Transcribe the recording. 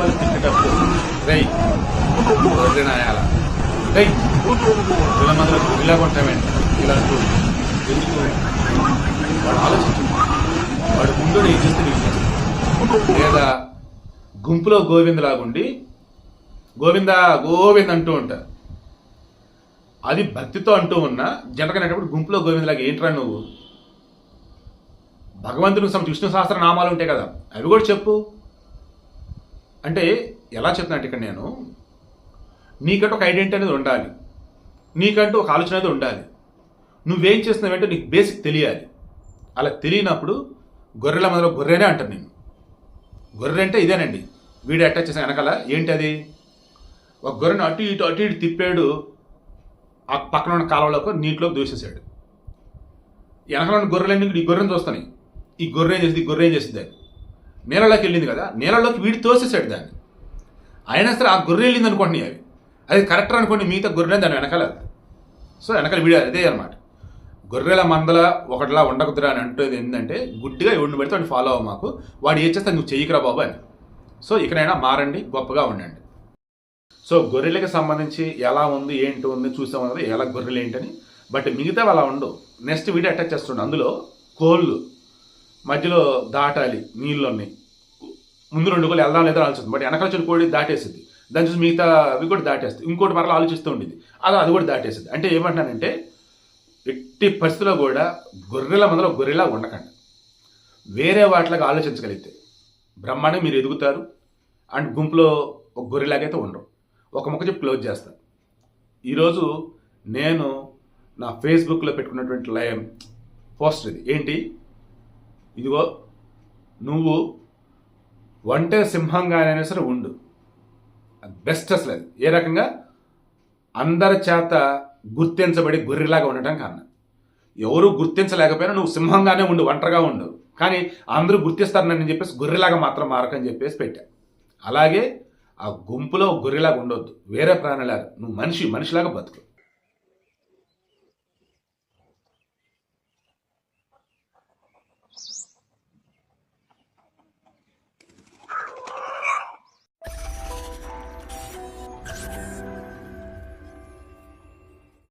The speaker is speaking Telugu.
ఏయ్ గొర్రె నాయాల? ఏయ్ ఇలా మాత్రం ఇలా కొంటామేంటి ఇలా అంటూ ఎందుకు? వాడు ఆలోచించు వాడు ముందు ఏం చేస్తే నీకు లేదా గుంపులో గోవిందలాగుండి గోవింద గోవింద్ అంటూ ఉంటారు అది భక్తితో అంటూ ఉన్నా జనకనేటప్పుడు గుంపులో గోవిందలాగా ఏంట్రా నువ్వు? భగవంతునికి సమ విష్ణు సహస్ర నామాలు ఉంటాయి కదా అవి కూడా చెప్పు. అంటే ఎలా చెప్తున్నాను ఇక్కడ నేను నీకంటూ ఒక ఐడెంటిటీ అనేది ఉండాలి. నీకంటూ ఒక ఆలోచన అనేది ఉండాలి. నువ్వేం చేస్తున్నావంటే నీకు బేసిక్ తెలియాలి. అలా తెలియనప్పుడు గొర్రెల మొదలు గొర్రెనే అంటాను నేను. గొర్రె అంటే ఇదేనండి. వీడు అటాచ్ చేసిన వెనకాల ఏంటి అది ఒక గొర్రెను అటు ఇటు అటు ఇటు తిప్పాడు. ఆ పక్కన ఉన్న కాలువలోకి నీటిలోకి దూసేశాడు వెనకాల ఉన్న గొర్రెలన్నీ ఈ గొర్రెను చూస్తాయి ఈ గొర్రె ఏం చేసింది? ఈ గొర్రె ఏం చేసింది? నేలలోకి నీళ్ళలోకి వెళ్ళింది కదా నీళ్ళలోకి వీడి తోసేసాడు దాన్ని. అయినా సరే ఆ గొర్రె వెళ్ళింది అనుకోండి అవి. అది కరెక్ట్ అనుకోండి మిగతా గొర్రె దాని వెనకాల సో వెనకాల వీడి అదే అనమాట గొర్రెల మందల ఒకటిలా ఉండకుదురా అని అంటుంది ఏంటంటే గుడ్డిగా ఎవడిని పెడితే వాడిని ఫాలో అవ్వ మాకు. వాడు ఏం చేస్తే నువ్వు చెయ్యకరా బాబు అని. సో ఇకనైనా మారండి గొప్పగా ఉండండి. సో గొర్రెలకు సంబంధించి ఎలా ఉంది ఏంటి ఉంది చూసామన్నది ఎలా గొర్రెలు ఏంటని. బట్ మిగతా అలా ఉండవు. నెక్స్ట్ వీడియో అటాచ్ చేస్తుండే అందులో కోళ్ళు. మధ్యలో దాటాలి నీళ్ళున్నాయి ముందు రెండు కోళ్ళు వెళ్దాం లేదా ఆలోచిస్తుంది. బట్ వెనకాల చిన్న కోడి దాటేసింది దాని చూసి మిగతా అవి కూడా దాటేస్తుంది ఇంకోటి మరలా ఆలోచిస్తూ ఉండేది అలా అది కూడా దాటేసింది అంటే ఏమంటున్నానంటే ఎట్టి పరిస్థితిలో కూడా గొర్రెల మొదలు గొర్రెలా ఉండకండి. వేరే వాటిలాగా ఆలోచించగలిగితే బ్రహ్మాండంగా మీరు ఎదుగుతారు అండ్ గుంపులో ఒక గొర్రెలాగైతే ఉండరు. ఒక మొక్క చెప్పి క్లోజ్ చేస్తాను ఈరోజు నేను నా ఫేస్బుక్లో పెట్టుకున్నటువంటి లైవ్ పోస్ట్ ఇది. ఏంటి? ఇదిగో నువ్వు ఒంటరి సింహంగానైనా సరే ఉండు. బెస్ట్ అసలు అది. ఏ రకంగా? అందరి చేత గుర్తించబడి గొర్రెలాగా ఉండటం కన్నా ఎవరు గుర్తించలేకపోయినా నువ్వు సింహంగానే ఉండు ఒంటరిగా ఉండు. కానీ అందరూ గుర్తిస్తారని చెప్పేసి గొర్రెలాగా మాత్రం మారకని చెప్పేసి పెట్టా. అలాగే ఆ గుంపులో గొర్రెలాగా ఉండొద్దు. వేరే ప్రాణిలాగా. నువ్వు మనిషి మనిషిలాగా బతుకు.